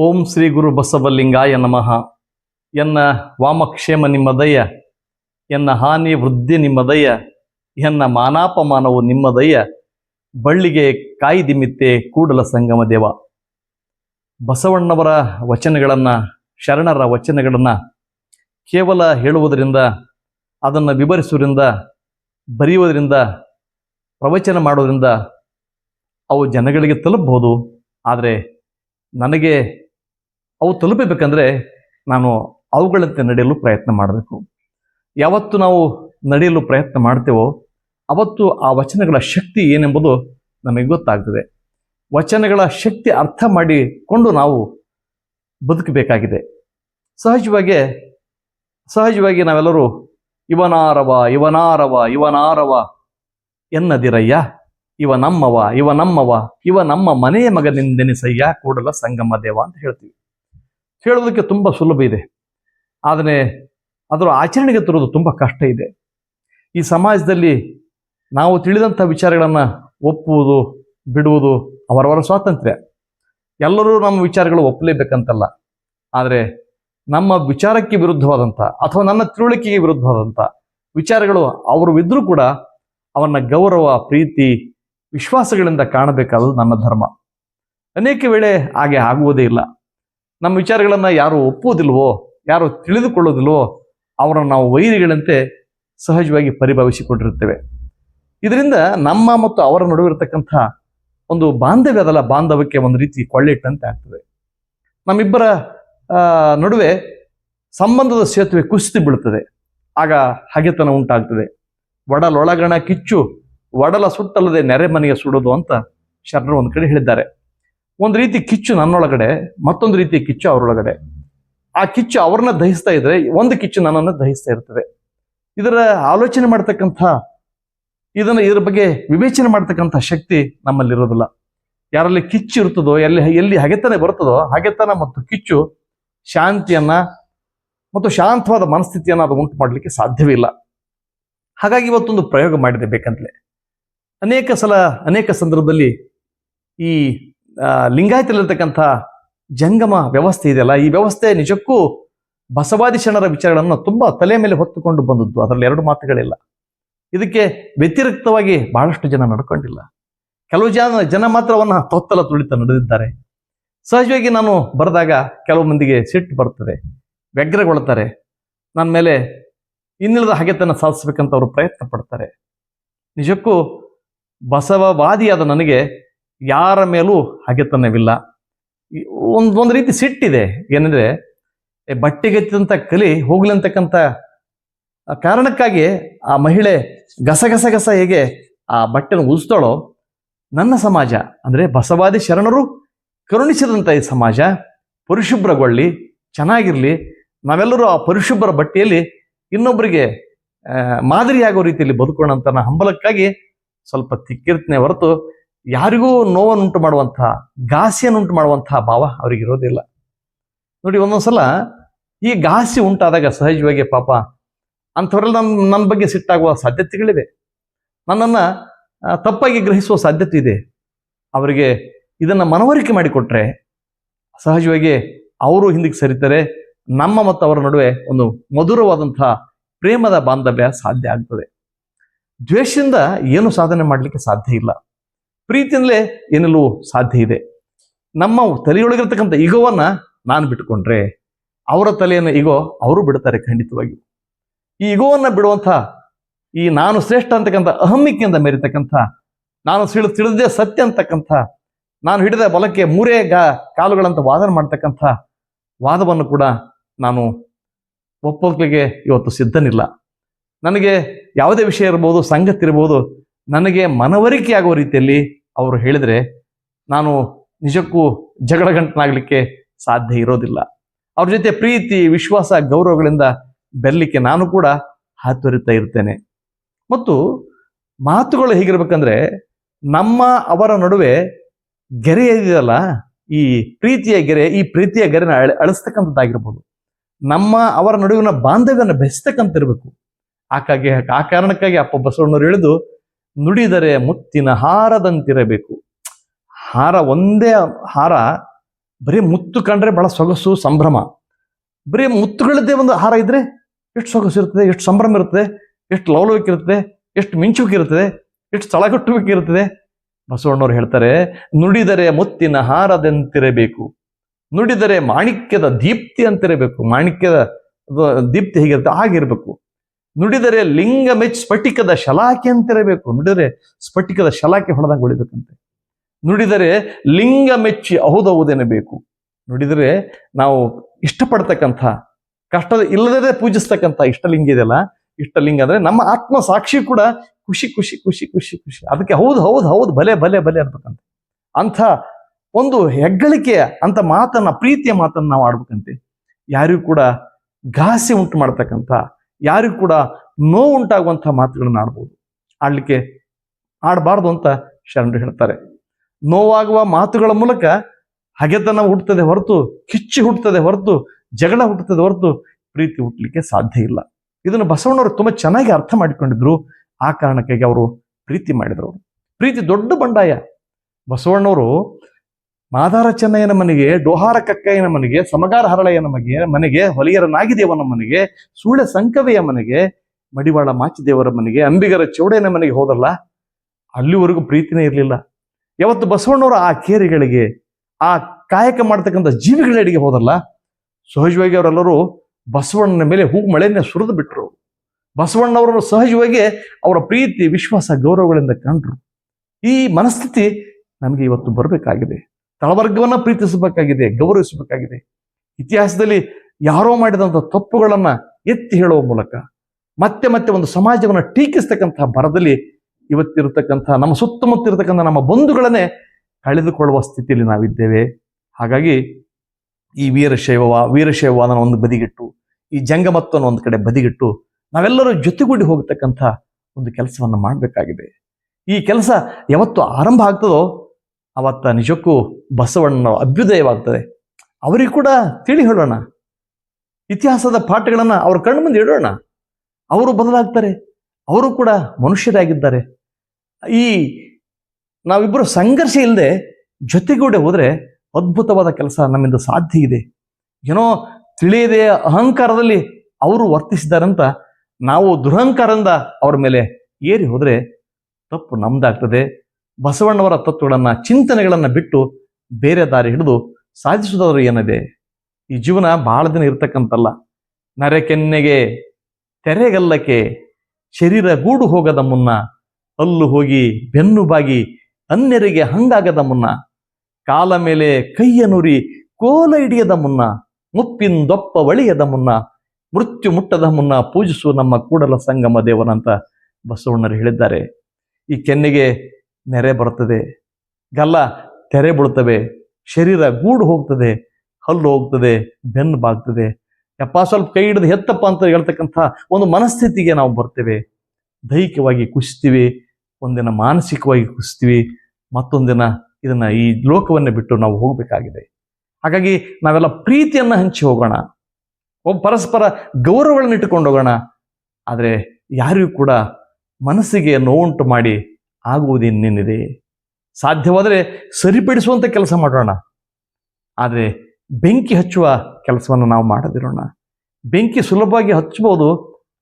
ಓಂ ಶ್ರೀ ಗುರು ಬಸವಲಿಂಗಾಯ ನಮಃ. ಎನ್ನ ವಾಮಕ್ಷೇಮ ನಿಮ್ಮದಯ್ಯ, ಎನ್ನ ಹಾನಿ ವೃದ್ಧಿ ನಿಮ್ಮದಯ್ಯ, ಎನ್ನ ಮಾನಾಪಮಾನವು ನಿಮ್ಮದಯ್ಯ, ಬಳ್ಳಿಗೆ ಕಾಯಿ ದಿಮಿತ್ತೆ ಕೂಡಲ ಸಂಗಮ ದೇವ. ಬಸವಣ್ಣವರ ವಚನಗಳನ್ನು, ಶರಣರ ವಚನಗಳನ್ನು ಕೇವಲ ಹೇಳುವುದರಿಂದ, ಅದನ್ನು ವಿವರಿಸುವುದರಿಂದ, ಬರೆಯುವುದರಿಂದ, ಪ್ರವಚನ ಮಾಡೋದರಿಂದ ಅವು ಜನಗಳಿಗೆ ತಲುಪಬಹುದು. ಆದರೆ ನನಗೆ ಅವು ತಲುಪಬೇಕಂದ್ರೆ ನಾನು ಅವುಗಳಂತೆ ನಡೆಯಲು ಪ್ರಯತ್ನ ಮಾಡಬೇಕು. ಯಾವತ್ತು ನಾವು ನಡೆಯಲು ಪ್ರಯತ್ನ ಮಾಡ್ತೇವೋ ಅವತ್ತು ಆ ವಚನಗಳ ಶಕ್ತಿ ಏನೆಂಬುದು ನಮಗೆ ಗೊತ್ತಾಗ್ತದೆ. ವಚನಗಳ ಶಕ್ತಿ ಅರ್ಥ ಮಾಡಿಕೊಂಡು ನಾವು ಬದುಕಬೇಕಾಗಿದೆ. ಸಹಜವಾಗಿ ಸಹಜವಾಗಿ ನಾವೆಲ್ಲರೂ ಇವನಾರವ ಇವನಾರವ ಇವನಾರವ ಎನ್ನದಿರಯ್ಯ, ಇವ ನಮ್ಮವ ಇವ ನಮ್ಮವ, ಇವ ನಮ್ಮ ಮನೆಯ ಮಗನಿಂದೆನಿಸಯ್ಯ, ಕೂಡಲ ಸಂಗಮ ದೇವ ಅಂತ ಹೇಳ್ತೀವಿ. ಹೇಳೋದಕ್ಕೆ ತುಂಬ ಸುಲಭ ಇದೆ. ಆದರೆ ಅದರ ಆಚರಣೆಗೆ ತರೋದು ತುಂಬ ಕಷ್ಟ ಇದೆ. ಈ ಸಮಾಜದಲ್ಲಿ ನಾವು ತಿಳಿದಂಥ ವಿಚಾರಗಳನ್ನು ಒಪ್ಪುವುದು, ಬಿಡುವುದು ಅವರವರ ಸ್ವಾತಂತ್ರ್ಯ. ಎಲ್ಲರೂ ನಮ್ಮ ವಿಚಾರಗಳು ಒಪ್ಪಲೇಬೇಕಂತಲ್ಲ. ಆದರೆ ನಮ್ಮ ವಿಚಾರಕ್ಕೆ ವಿರುದ್ಧವಾದಂಥ ಅಥವಾ ನನ್ನ ತಿಳುವಳಿಕೆಗೆ ವಿರುದ್ಧವಾದಂಥ ವಿಚಾರಗಳು ಅವರು ಇದ್ದರೂ ಕೂಡ ಅವನ್ನ ಗೌರವ, ಪ್ರೀತಿ, ವಿಶ್ವಾಸಗಳಿಂದ ಕಾಣಬೇಕಾದದ್ದು ನನ್ನ ಧರ್ಮ. ಅನೇಕ ವೇಳೆ ಹಾಗೆ ಆಗುವುದೇ ಇಲ್ಲ. ನಮ್ಮ ವಿಚಾರಗಳನ್ನು ಯಾರು ಒಪ್ಪುವುದಿಲ್ವೋ, ಯಾರು ತಿಳಿದುಕೊಳ್ಳೋದಿಲ್ವೋ ಅವರನ್ನು ನಾವು ವೈರಿಗಳಂತೆ ಸಹಜವಾಗಿ ಪರಿಭಾವಿಸಿಕೊಂಡಿರುತ್ತೇವೆ. ಇದರಿಂದ ನಮ್ಮ ಮತ್ತು ಅವರ ನಡುವೆ ಇರತಕ್ಕಂಥ ಒಂದು ಬಾಂಧವ್ಯ ಅದಲ್ಲ, ಬಾಂಧವ್ಯಕ್ಕೆ ಒಂದು ರೀತಿ ಕೊಳ್ಳಿಟ್ಟಂತೆ ಆಗ್ತದೆ. ನಮ್ಮಿಬ್ಬರ ನಡುವೆ ಸಂಬಂಧದ ಸೇತುವೆ ಕುಸಿತು ಬೀಳುತ್ತದೆ. ಆಗ ಹಗೆತನ ಉಂಟಾಗ್ತದೆ. ಒಡಲೊಳಗಣ ಕಿಚ್ಚು, ಒಡಲ ಸುಟ್ಟಲ್ಲದೆ ನೆರೆ ಮನೆಗೆ ಸುಡೋದು ಅಂತ ಶರಣರು ಒಂದು ಕಡೆ ಹೇಳಿದ್ದಾರೆ. ಒಂದು ರೀತಿ ಕಿಚ್ಚು ನನ್ನೊಳಗಡೆ, ಮತ್ತೊಂದು ರೀತಿ ಕಿಚ್ಚು ಅವರೊಳಗಡೆ. ಆ ಕಿಚ್ಚು ಅವ್ರನ್ನ ದಹಿಸ್ತಾ ಇದ್ರೆ ಒಂದು ಕಿಚ್ಚು ನನ್ನನ್ನು ದಹಿಸ್ತಾ ಇರ್ತದೆ. ಇದರ ಆಲೋಚನೆ ಮಾಡ್ತಕ್ಕಂಥ, ಇದನ್ನ ಇದ್ರ ಬಗ್ಗೆ ವಿವೇಚನೆ ಮಾಡ್ತಕ್ಕಂಥ ಶಕ್ತಿ ನಮ್ಮಲ್ಲಿರೋದಿಲ್ಲ. ಯಾರಲ್ಲಿ ಕಿಚ್ಚು ಇರ್ತದೋ, ಎಲ್ಲಿ ಎಲ್ಲಿ ಹಗೆತನ ಬರ್ತದೋ, ಹಗೆತನ ಮತ್ತು ಕಿಚ್ಚು ಶಾಂತಿಯನ್ನ ಮತ್ತು ಶಾಂತವಾದ ಮನಸ್ಥಿತಿಯನ್ನು ಅದು ಉಂಟು ಮಾಡಲಿಕ್ಕೆ ಸಾಧ್ಯವೇ ಇಲ್ಲ. ಹಾಗಾಗಿ ಇವತ್ತೊಂದು ಪ್ರಯೋಗ ಮಾಡಿದೆ ಬೇಕಂತಲೇ. ಅನೇಕ ಸಲ, ಅನೇಕ ಸಂದರ್ಭದಲ್ಲಿ ಈ ಲಿಂಗಾಯತಲ್ಲಿರ್ತಕ್ಕಂಥ ಜಂಗಮ ವ್ಯವಸ್ಥೆ ಇದೆಯಲ್ಲ, ಈ ವ್ಯವಸ್ಥೆ ನಿಜಕ್ಕೂ ಬಸವಾದಿ ಶರಣರ ವಿಚಾರಗಳನ್ನು ತುಂಬಾ ತಲೆ ಮೇಲೆ ಹೊತ್ತುಕೊಂಡು ಬಂದದ್ದು. ಅದರಲ್ಲಿ ಎರಡು ಮಾತುಗಳಿಲ್ಲ. ಇದಕ್ಕೆ ವ್ಯತಿರಿಕ್ತವಾಗಿ ಬಹಳಷ್ಟು ಜನ ನಡ್ಕೊಂಡಿಲ್ಲ. ಕೆಲವು ಜನ ಜನ ಮಾತ್ರವನ್ನು ತೊತ್ತಲ ತುಳಿತ ನಡೆದಿದ್ದಾರೆ. ಸಹಜವಾಗಿ ನಾನು ಬರೆದಾಗ ಕೆಲವು ಮಂದಿಗೆ ಸಿಟ್ಟು ಬರ್ತದೆ, ವ್ಯಗ್ರಗೊಳ್ತಾರೆ. ನನ್ನ ಮೇಲೆ ಇನ್ನಿಲ್ಲದ ಹಗೆತನ ಸಾಧಿಸ್ಬೇಕಂತ ಅವರು ಪ್ರಯತ್ನ ಪಡ್ತಾರೆ. ನಿಜಕ್ಕೂ ಬಸವವಾದಿಯಾದ ನನಗೆ ಯಾರ ಮೇಲೂ ಹಗೆತನವಿಲ್ಲ ಒಂದು, ಒಂದ್ ರೀತಿ ಸಿಟ್ಟಿದೆ. ಏನಂದ್ರೆ ಬಟ್ಟೆಗೆತ್ತಿದಂಥ ಕಲಿ ಹೋಗ್ಲಿ ಅಂತಕ್ಕಂಥ ಕಾರಣಕ್ಕಾಗಿ ಆ ಮಹಿಳೆ ಗಸಗಸ ಗಸ ಹೇಗೆ ಆ ಬಟ್ಟೆನ ಉಜ್ತಾಳೋ, ನನ್ನ ಸಮಾಜ, ಅಂದ್ರೆ ಬಸವಾದಿ ಶರಣರು ಕರುಣಿಸಿದಂಥ ಈ ಸಮಾಜ, ಪರಿಶುಭ್ರಗೊಳ್ಳಿ, ಚೆನ್ನಾಗಿರಲಿ, ನಾವೆಲ್ಲರೂ ಆ ಪರಿಶುಭ್ರ ಬಟ್ಟೆಯಲ್ಲಿ ಇನ್ನೊಬ್ಬರಿಗೆ ಮಾದರಿಯಾಗೋ ರೀತಿಯಲ್ಲಿ ಬದುಕೋಣ ಅಂತ ನಾ ಹಂಬಲಕ್ಕಾಗಿ ಸ್ವಲ್ಪ ತಿಕ್ಕಿರ್ತನೆ ಹೊರತು ಯಾರಿಗೂ ನೋವನ್ನುಂಟು ಮಾಡುವಂತಹ ಘಾಸಿಯನ್ನುಂಟು ಮಾಡುವಂತಹ ಭಾವ ಅವ್ರಿಗೆ ಇರೋದಿಲ್ಲ ನೋಡಿ, ಒಂದೊಂದ್ಸಲ ಈ ಘಾಸಿ ಉಂಟಾದಾಗ ಸಹಜವಾಗಿ ಪಾಪ ಅಂಥವರೆಲ್ಲ ನನ್ನ ನನ್ನ ಬಗ್ಗೆ ಸಿಟ್ಟಾಗುವ ಸಾಧ್ಯತೆಗಳಿವೆ. ನನ್ನನ್ನು ತಪ್ಪಾಗಿ ಗ್ರಹಿಸುವ ಸಾಧ್ಯತೆ ಇದೆ. ಅವರಿಗೆ ಇದನ್ನು ಮನವರಿಕೆ ಮಾಡಿಕೊಟ್ರೆ ಸಹಜವಾಗಿ ಅವರು ಹಿಂದಕ್ಕೆ ಸರಿತಾರೆ, ನಮ್ಮ ಮತ್ತು ಅವರ ನಡುವೆ ಒಂದು ಮಧುರವಾದಂತಹ ಪ್ರೇಮದ ಬಾಂಧವ್ಯ ಸಾಧ್ಯ ಆಗ್ತದೆ. ದ್ವೇಷದಿಂದ ಏನು ಸಾಧನೆ ಮಾಡಲಿಕ್ಕೆ ಸಾಧ್ಯ ಇಲ್ಲ. ಪ್ರೀತಿಯಿಂದಲೇ ಏನಲ್ಲೂ ಸಾಧ್ಯ ಇದೆ. ನಮ್ಮ ತಲೆಯೊಳಗಿರ್ತಕ್ಕಂಥ ಈಗೋವನ್ನ ನಾನು ಬಿಟ್ಟುಕೊಂಡ್ರೆ ಅವರ ತಲೆಯನ್ನು ಈಗೋ ಅವರು ಬಿಡ್ತಾರೆ ಖಂಡಿತವಾಗಿ ಈ ಈಗೋವನ್ನ ಬಿಡುವಂಥ ಈ ನಾನು ಶ್ರೇಷ್ಠ ಅಂತಕ್ಕಂಥ ಅಹಮಿಕೆಯಿಂದ ಮೆರಿತಕ್ಕಂಥ ನಾನು ಸಿಳು ತಿಳಿದೇ ಸತ್ಯ ಅಂತಕ್ಕಂಥ, ನಾನು ಹಿಡಿದ ಬಲಕ್ಕೆ ಮೂರೇ ಗ ಕಾಲುಗಳಂತ ವಾದನ ಮಾಡ್ತಕ್ಕಂಥ ವಾದವನ್ನು ಕೂಡ ನಾನು ಒಪ್ಪೋಗ್ಲಿಕ್ಕೆ ಇವತ್ತು ಸಿದ್ಧನಿಲ್ಲ. ನನಗೆ ಯಾವುದೇ ವಿಷಯ ಇರ್ಬೋದು, ಸಂಗತಿ ಇರ್ಬೋದು ನನಗೆ ಮನವರಿಕೆ ಆಗುವ ರೀತಿಯಲ್ಲಿ ಅವರು ಹೇಳಿದರೆ, ನಾನು ನಿಜಕ್ಕೂ ಜಗಳ ಗಂಟನಾಗ್ಲಿಕ್ಕೆ ಸಾಧ್ಯ ಇರೋದಿಲ್ಲ. ಅವ್ರ ಜೊತೆ ಪ್ರೀತಿ, ವಿಶ್ವಾಸ, ಗೌರವಗಳಿಂದ ಬೆರಲಿಕ್ಕೆ ನಾನು ಕೂಡ ಹಾತೊರಿತಾ ಇರ್ತೇನೆ. ಮತ್ತು ಮಾತುಗಳು ಹೇಗಿರ್ಬೇಕಂದ್ರೆ, ನಮ್ಮ ಅವರ ನಡುವೆ ಗೆರೆ ಇದೆಯಲ್ಲ, ಈ ಪ್ರೀತಿಯ ಗೆರೆ, ಈ ಪ್ರೀತಿಯ ಗೆರೆನ ಅಳ, ಅಳಿಸ್ತಕ್ಕಂಥದ್ದಾಗಿರ್ಬೋದು. ನಮ್ಮ ಅವರ ನಡುವಿನ ಬಾಂಧವ್ಯನ ಇರಬೇಕು ಆಕಾಗೆ ಆ ಕಾರಣಕ್ಕಾಗಿ ಅಪ್ಪ ಬಸವಣ್ಣವ್ರು ಹೇಳಿದು ನುಡಿದರೆ ಮುತ್ತಿನ ಹಾರದಂತಿರಬೇಕು. ಹಾರ ಒಂದೇ ಹಾರ ಬರೀ ಮುತ್ತು ಕಂಡ್ರೆ ಬಹಳ ಸೊಗಸು, ಸಂಭ್ರಮ. ಬರೀ ಮುತ್ತುಗಳದ್ದೇ ಒಂದು ಹಾರ ಇದ್ರೆ ಎಷ್ಟು ಸೊಗಸು ಇರ್ತದೆ, ಎಷ್ಟು ಸಂಭ್ರಮ ಇರ್ತದೆ, ಎಷ್ಟು ಲವಲವಿಕೆ ಇರ್ತದೆ, ಎಷ್ಟು ಮಿಂಚುಕಿರ್ತದೆ ಎಷ್ಟು ಸ್ಥಳಗಟ್ಟುವಿಕಿರ್ತದೆ ಬಸವಣ್ಣವ್ರು ಹೇಳ್ತಾರೆ, ನುಡಿದರೆ ಮುತ್ತಿನ ಹಾರದಂತಿರಬೇಕು. ನುಡಿದರೆ ಮಾಣಿಕ್ಯದ ದೀಪ್ತಿ ಅಂತಿರಬೇಕು. ಮಾಣಿಕ್ಯದ ದೀಪ್ತಿ ಹೇಗಿರುತ್ತೆ? ಹಾಗಿರ್ಬೇಕು ನುಡಿದರೆ ಲಿಂಗ ಮೆಚ್ ಸ್ಫಟಿಕದ ಶಲಾಕೆ ಅಂತಿರಬೇಕು. ನುಡಿದರೆ ಸ್ಫಟಿಕದ ಶಲಾಕೆ ಹೊಡೆದಂಗೆ ಹೊಡಿಬೇಕಂತೆ ನುಡಿದರೆ ಲಿಂಗ ಮೆಚ್ಚಿ ಬೇಕು ನುಡಿದರೆ ನಾವು ಇಷ್ಟಪಡ್ತಕ್ಕಂಥ ಕಷ್ಟ ಇಲ್ಲದೇ ಪೂಜಿಸ್ತಕ್ಕಂಥ ಇಷ್ಟಲಿಂಗ ಇದೆಯಲ್ಲ, ಇಷ್ಟಲಿಂಗ ಅಂದ್ರೆ ನಮ್ಮ ಆತ್ಮ ಸಾಕ್ಷಿ ಕೂಡ ಖುಷಿ ಖುಷಿ ಖುಷಿ ಖುಷಿ ಖುಷಿ. ಅದಕ್ಕೆ ಹೌದು ಹೌದು ಹೌದು ಭಲೆ ಭಲೆ ಭಲೆ ಅನ್ಬೇಕಂತೆ. ಅಂಥ ಒಂದು ಹೆಗ್ಗಳಿಕೆ ಅಂತ ಮಾತನ್ನ, ಪ್ರೀತಿಯ ಮಾತನ್ನ ನಾವು ಆಡ್ಬೇಕಂತೆ. ಯಾರಿಗೂ ಕೂಡ ಘಾಸಿ ಉಂಟು ಮಾಡ್ತಕ್ಕಂಥ ಯಾರಿಗೂ ಕೂಡ ನೋವು ಉಂಟಾಗುವಂಥ ಮಾತುಗಳನ್ನು ಆಡ್ಬೋದು. ಆಡಲಿಕ್ಕೆ ಆಡಬಾರ್ದು ಅಂತ ಶರಣರು ಹೇಳ್ತಾರೆ. ನೋವಾಗುವ ಮಾತುಗಳ ಮೂಲಕ ಹಗೆತನ ಹುಟ್ಟುತ್ತದೆ ಹೊರತು, ಕಿಚ್ಚಿ ಹುಟ್ಟುತ್ತದೆ ಹೊರತು, ಜಗಳ ಹುಟ್ಟುತ್ತದೆ ಹೊರತು ಪ್ರೀತಿ ಹುಟ್ಟಲಿಕ್ಕೆ ಸಾಧ್ಯ ಇಲ್ಲ. ಇದನ್ನು ಬಸವಣ್ಣವರು ತುಂಬಾ ಚೆನ್ನಾಗಿ ಅರ್ಥ ಮಾಡಿಕೊಂಡಿದ್ರು. ಆ ಕಾರಣಕ್ಕಾಗಿ ಅವರು ಪ್ರೀತಿ ಮಾಡಿದ್ರು. ಪ್ರೀತಿ ದೊಡ್ಡ ಬಂಡಾಯ. ಬಸವಣ್ಣವರು ಮಾದಾರ ಚೆನ್ನಯ್ಯನ ಮನೆಗೆ ಡೋಹಾರ ಕಕ್ಕಯ್ಯನ ಮನೆಗೆ ಸಮಗಾರ ಹರಳಯ್ಯನ ಮನೆಗೆ ಮನೆಗೆ ಹೊಲಿಯರ ನಾಗಿದೇವನ ಮನೆಗೆ ಸೂಳೆ ಸಂಕವೆಯ ಮನೆಗೆ, ಮಡಿವಾಳ ಮಾಚಿದೇವರ ಮನೆಗೆ, ಅಂಬಿಗರ ಚೌಡಯ್ಯನ ಮನೆಗೆ ಹೋದಲ್ಲ, ಅಲ್ಲಿವರೆಗೂ ಪ್ರೀತಿನೇ ಇರಲಿಲ್ಲ. ಯಾವತ್ತು ಬಸವಣ್ಣವರು ಆ ಕೇರಿಗಳಿಗೆ, ಆ ಕಾಯಕ ಮಾಡ್ತಕ್ಕಂಥ ಜೀವಿಗಳಡಿಗೆ ಹೋದಲ್ಲ, ಸಹಜವಾಗಿ ಅವರೆಲ್ಲರೂ ಬಸವಣ್ಣನ ಮೇಲೆ ಹೂ ಮಳೆಯನ್ನೇ ಸುರಿದು ಬಿಟ್ರು. ಬಸವಣ್ಣವರನ್ನು ಸಹಜವಾಗಿ ಅವರ ಪ್ರೀತಿ, ವಿಶ್ವಾಸ, ಗೌರವಗಳಿಂದ ಕಂಡ್ರು. ಈ ಮನಸ್ಥಿತಿ ನಮಗೆ ಇವತ್ತು ಬರಬೇಕಾಗಿದೆ. ತಳವರ್ಗವನ್ನ ಪ್ರೀತಿಸಬೇಕಾಗಿದೆ, ಗೌರವಿಸಬೇಕಾಗಿದೆ. ಇತಿಹಾಸದಲ್ಲಿ ಯಾರೋ ಮಾಡಿದಂಥ ತಪ್ಪುಗಳನ್ನ ಎತ್ತಿ ಹೇಳುವ ಮೂಲಕ ಮತ್ತೆ ಮತ್ತೆ ಒಂದು ಸಮಾಜವನ್ನ ಟೀಕಿಸ್ತಕ್ಕಂತಹ ಬರದಲ್ಲಿ ಇವತ್ತಿರತಕ್ಕಂಥ ನಮ್ಮ ಸುತ್ತಮುತ್ತ ಇರತಕ್ಕಂಥ ನಮ್ಮ ಬಂಧುಗಳನ್ನೇ ಕಳೆದುಕೊಳ್ಳುವ ಸ್ಥಿತಿಯಲ್ಲಿ ನಾವಿದ್ದೇವೆ. ಹಾಗಾಗಿ ಈ ವೀರಶೈವ ವೀರಶೈವವಾದನ ಒಂದು ಬದಿಗಿಟ್ಟು, ಈ ಜಂಗಮತ್ತನ ಒಂದು ಕಡೆ ಬದಿಗಿಟ್ಟು ನಾವೆಲ್ಲರೂ ಜೊತೆಗೂಡಿ ಹೋಗತಕ್ಕಂಥ ಒಂದು ಕೆಲಸವನ್ನು ಮಾಡಬೇಕಾಗಿದೆ. ಈ ಕೆಲಸ ಯಾವತ್ತು ಆರಂಭ ಆಗ್ತದೋ ಅವತ್ತ ನಿಜಕ್ಕೂ ಬಸವಣ್ಣ ಅಭ್ಯುದಯವಾಗ್ತದೆ. ಅವರಿಗೆ ಕೂಡ ತಿಳಿ ಹೇಳೋಣ. ಇತಿಹಾಸದ ಪಾಠಗಳನ್ನು ಅವ್ರ ಕಣ್ಣು ಮುಂದೆ ಇಡೋಣ. ಅವರು ಬದಲಾಗ್ತಾರೆ. ಅವರು ಕೂಡ ಮನುಷ್ಯರಾಗಿದ್ದಾರೆ. ಈ ನಾವಿಬ್ಬರು ಸಂಘರ್ಷ ಇಲ್ಲದೆ ಜೊತೆಗೂಡೆ ಹೋದರೆ ಅದ್ಭುತವಾದ ಕೆಲಸ ನಮ್ಮಿಂದ ಸಾಧ್ಯ ಇದೆ. ಏನೋ ತಿಳಿಯದೆ ಅಹಂಕಾರದಲ್ಲಿ ಅವರು ವರ್ತಿಸಿದಾರಂತ ನಾವು ದುರಹಂಕಾರದಿಂದ ಅವ್ರ ಮೇಲೆ ಏರಿ ಹೋದರೆ ತಪ್ಪು ನಮ್ದಾಗ್ತದೆ. ಬಸವಣ್ಣವರ ತತ್ವಗಳನ್ನು, ಚಿಂತನೆಗಳನ್ನು ಬಿಟ್ಟು ಬೇರೆ ದಾರಿ ಹಿಡಿದು ಸಾಧಿಸುವುದಾದ್ರೂ ಏನಿದೆ? ಈ ಜೀವನ ಬಹಳ ದಿನ ಇರ್ತಕ್ಕಂತಲ್ಲ. ನರೆಕೆನ್ನೆಗೆ, ತೆರೆಗಲ್ಲಕ್ಕೆ, ಶರೀರ ಗೂಡು ಹೋಗದ ಮುನ್ನ ಅಲ್ಲು ಹೋಗಿ ಬೆನ್ನು ಬಾಗಿ ಅನ್ಯರಿಗೆ ಹಂಗಾಗದ ಮುನ್ನ, ಕಾಲ ಮೇಲೆ ಕೈಯ ನುರಿ ಕೋಲ ಹಿಡಿಯದ ಮುನ್ನ ಮುಪ್ಪಿಂದೊಪ್ಪ ಒಳಿಯದ ಮುನ್ನ, ಮೃತ್ಯು ಮುಟ್ಟದ ಮುನ್ನ ಪೂಜಿಸುವ ನಮ್ಮ ಕೂಡಲ ಸಂಗಮ ದೇವನಂತ ಬಸವಣ್ಣರು ಹೇಳಿದ್ದಾರೆ. ಈ ಕೆನ್ನೆಗೆ ನೆರೆ ಬರ್ತದೆ ಗಲ್ಲ ತೆರೆ ಬೀಳ್ತವೆ ಶರೀರ ಗೂಡು ಹೋಗ್ತದೆ. ಹಲ್ಲು ಹೋಗ್ತದೆ. ಬೆನ್ನು ಬಾಗ್ತದೆ. ಯಪ್ಪ, ಸ್ವಲ್ಪ ಕೈ ಹಿಡಿದು ಹೆತ್ತಪ್ಪ ಅಂತ ಹೇಳ್ತಕ್ಕಂಥ ಒಂದು ಮನಸ್ಥಿತಿಗೆ ನಾವು ಬರ್ತೇವೆ. ದೈಹಿಕವಾಗಿ ಕುಸಿತೀವಿ, ಒಂದಿನ ಮಾನಸಿಕವಾಗಿ ಕುಸಿತೀವಿ, ಮತ್ತೊಂದಿನ ಇದನ್ನ ಈ ಲೋಕವನ್ನೇ ಬಿಟ್ಟು ನಾವು ಹೋಗಬೇಕಾಗಿದೆ. ಹಾಗಾಗಿ ನಾವೆಲ್ಲ ಪ್ರೀತಿಯನ್ನ ಹಂಚಿ ಹೋಗೋಣ. ಒಬ್ಬ ಪರಸ್ಪರ ಗೌರವಗಳನ್ನ ಇಟ್ಟುಕೊಂಡು ಹೋಗೋಣ. ಆದರೆ ಯಾರಿಗೂ ಕೂಡ ಮನಸ್ಸಿಗೆ ನೋವುಂಟು ಮಾಡಿ ಆಗುವುದೇನೇನಿದೆ ಸಾಧ್ಯವಾದರೆ ಸರಿಪಡಿಸುವಂಥ ಕೆಲಸ ಮಾಡೋಣ. ಆದರೆ ಬೆಂಕಿ ಹಚ್ಚುವ ಕೆಲಸವನ್ನು ನಾವು ಮಾಡದಿರೋಣ. ಬೆಂಕಿ ಸುಲಭವಾಗಿ ಹಚ್ಚಬಹುದು,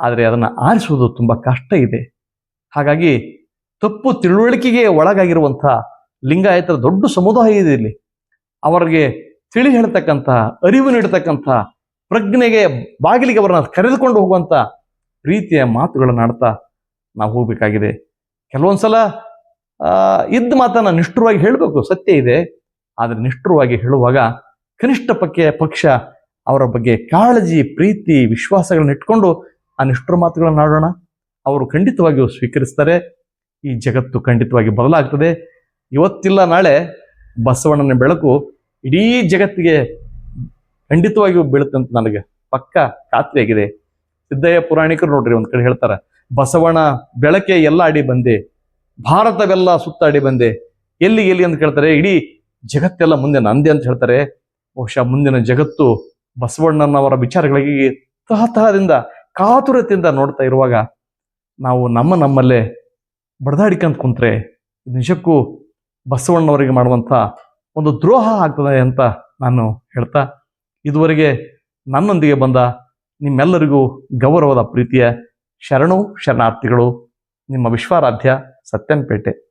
ಆದರೆ ಅದನ್ನು ಆರಿಸುವುದು ತುಂಬ ಕಷ್ಟ ಇದೆ. ಹಾಗಾಗಿ ತಪ್ಪು ತಿಳುವಳಿಕೆಗೆ ಒಳಗಾಗಿರುವಂಥ ಲಿಂಗಾಯತರ ದೊಡ್ಡ ಸಮುದಾಯ ಇದೆ ಇಲ್ಲಿ. ಅವರಿಗೆ ತಿಳಿ ಹೇಳ್ತಕ್ಕಂಥ, ಅರಿವು ನೀಡತಕ್ಕಂಥ, ಪ್ರಜ್ಞೆಗೆ ಬಾಗಿಲಿಗೆ ಅವರನ್ನ ಕರೆದುಕೊಂಡು ಹೋಗುವಂಥ ಪ್ರೀತಿಯ ಮಾತುಗಳನ್ನು ಆಡ್ತಾ ನಾವು ಹೋಗ್ಬೇಕಾಗಿದೆ. ಕೆಲವೊಂದ್ಸಲ ಸಲ ಇದ್ದ ಮಾತನ್ನು ನಿಷ್ಠುರವಾಗಿ ಹೇಳಬೇಕು, ಸತ್ಯ ಇದೆ. ಆದರೆ ನಿಷ್ಠುರವಾಗಿ ಹೇಳುವಾಗ ಕನಿಷ್ಠ ಪಕ್ಕೆ ಪಕ್ಷ ಅವರ ಬಗ್ಗೆ ಕಾಳಜಿ, ಪ್ರೀತಿ, ವಿಶ್ವಾಸಗಳನ್ನ ಇಟ್ಕೊಂಡು ಆ ನಿಷ್ಠುರ ಮಾತುಗಳನ್ನು ಆಡೋಣ. ಅವರು ಖಂಡಿತವಾಗಿಯೂ ಸ್ವೀಕರಿಸ್ತಾರೆ. ಈ ಜಗತ್ತು ಖಂಡಿತವಾಗಿ ಬದಲಾಗ್ತದೆ. ಇವತ್ತಿಲ್ಲ, ನಾಳೆ ಬಸವಣ್ಣನ ಬೆಳಕು ಇಡೀ ಜಗತ್ತಿಗೆ ಖಂಡಿತವಾಗಿಯೂ ಬೀಳುತ್ತಂತ ನನಗೆ ಪಕ್ಕ ಖಾತ್ರಿಯಾಗಿದೆ. ಸಿದ್ದಯ್ಯ ಪುರಾಣಿಕರು ನೋಡ್ರಿ, ಒಂದು ಕಡೆ ಹೇಳ್ತಾರ ಬಸವಣ್ಣ ಬೆಳಕೆ ಎಲ್ಲ ಅಡಿ ಬಂದೆ, ಭಾರತವೆಲ್ಲ ಸುತ್ತಾಡಿ ಬಂದೆ. ಎಲ್ಲಿ ಎಲ್ಲಿ ಅಂತ ಕೇಳ್ತಾರೆ, ಇಡೀ ಜಗತ್ತೆಲ್ಲ ಮುಂದೆ ನಂದೆ ಅಂತ ಹೇಳ್ತಾರೆ. ಬಹುಶಃ ಮುಂದಿನ ಜಗತ್ತು ಬಸವಣ್ಣನವರ ವಿಚಾರಗಳಿಗೆ ತಹತಹದಿಂದ, ಕಾತುರತೆಯಿಂದ ನೋಡ್ತಾ ಇರುವಾಗ ನಾವು ನಮ್ಮ ನಮ್ಮಲ್ಲೇ ಬಡದಾಡಿಕಂತ ಕುಂತ್ರೆ ನಿಜಕ್ಕೂ ಬಸವಣ್ಣವರಿಗೆ ಮಾಡುವಂಥ ಒಂದು ದ್ರೋಹ ಆಗ್ತದೆ ಅಂತ ನಾನು ಹೇಳ್ತಾ ಇದುವರೆಗೆ ನನ್ನೊಂದಿಗೆ ಬಂದ ನಿಮ್ಮೆಲ್ಲರಿಗೂ ಗೌರವದ ಪ್ರೀತಿಯ ಶರಣು ಶರಣಾರ್ಥಿಗಳು ನಿಮ್ಮ ವಿಶ್ವಾರಾಧ್ಯ ಸತ್ಯಂಪೇಟೆ.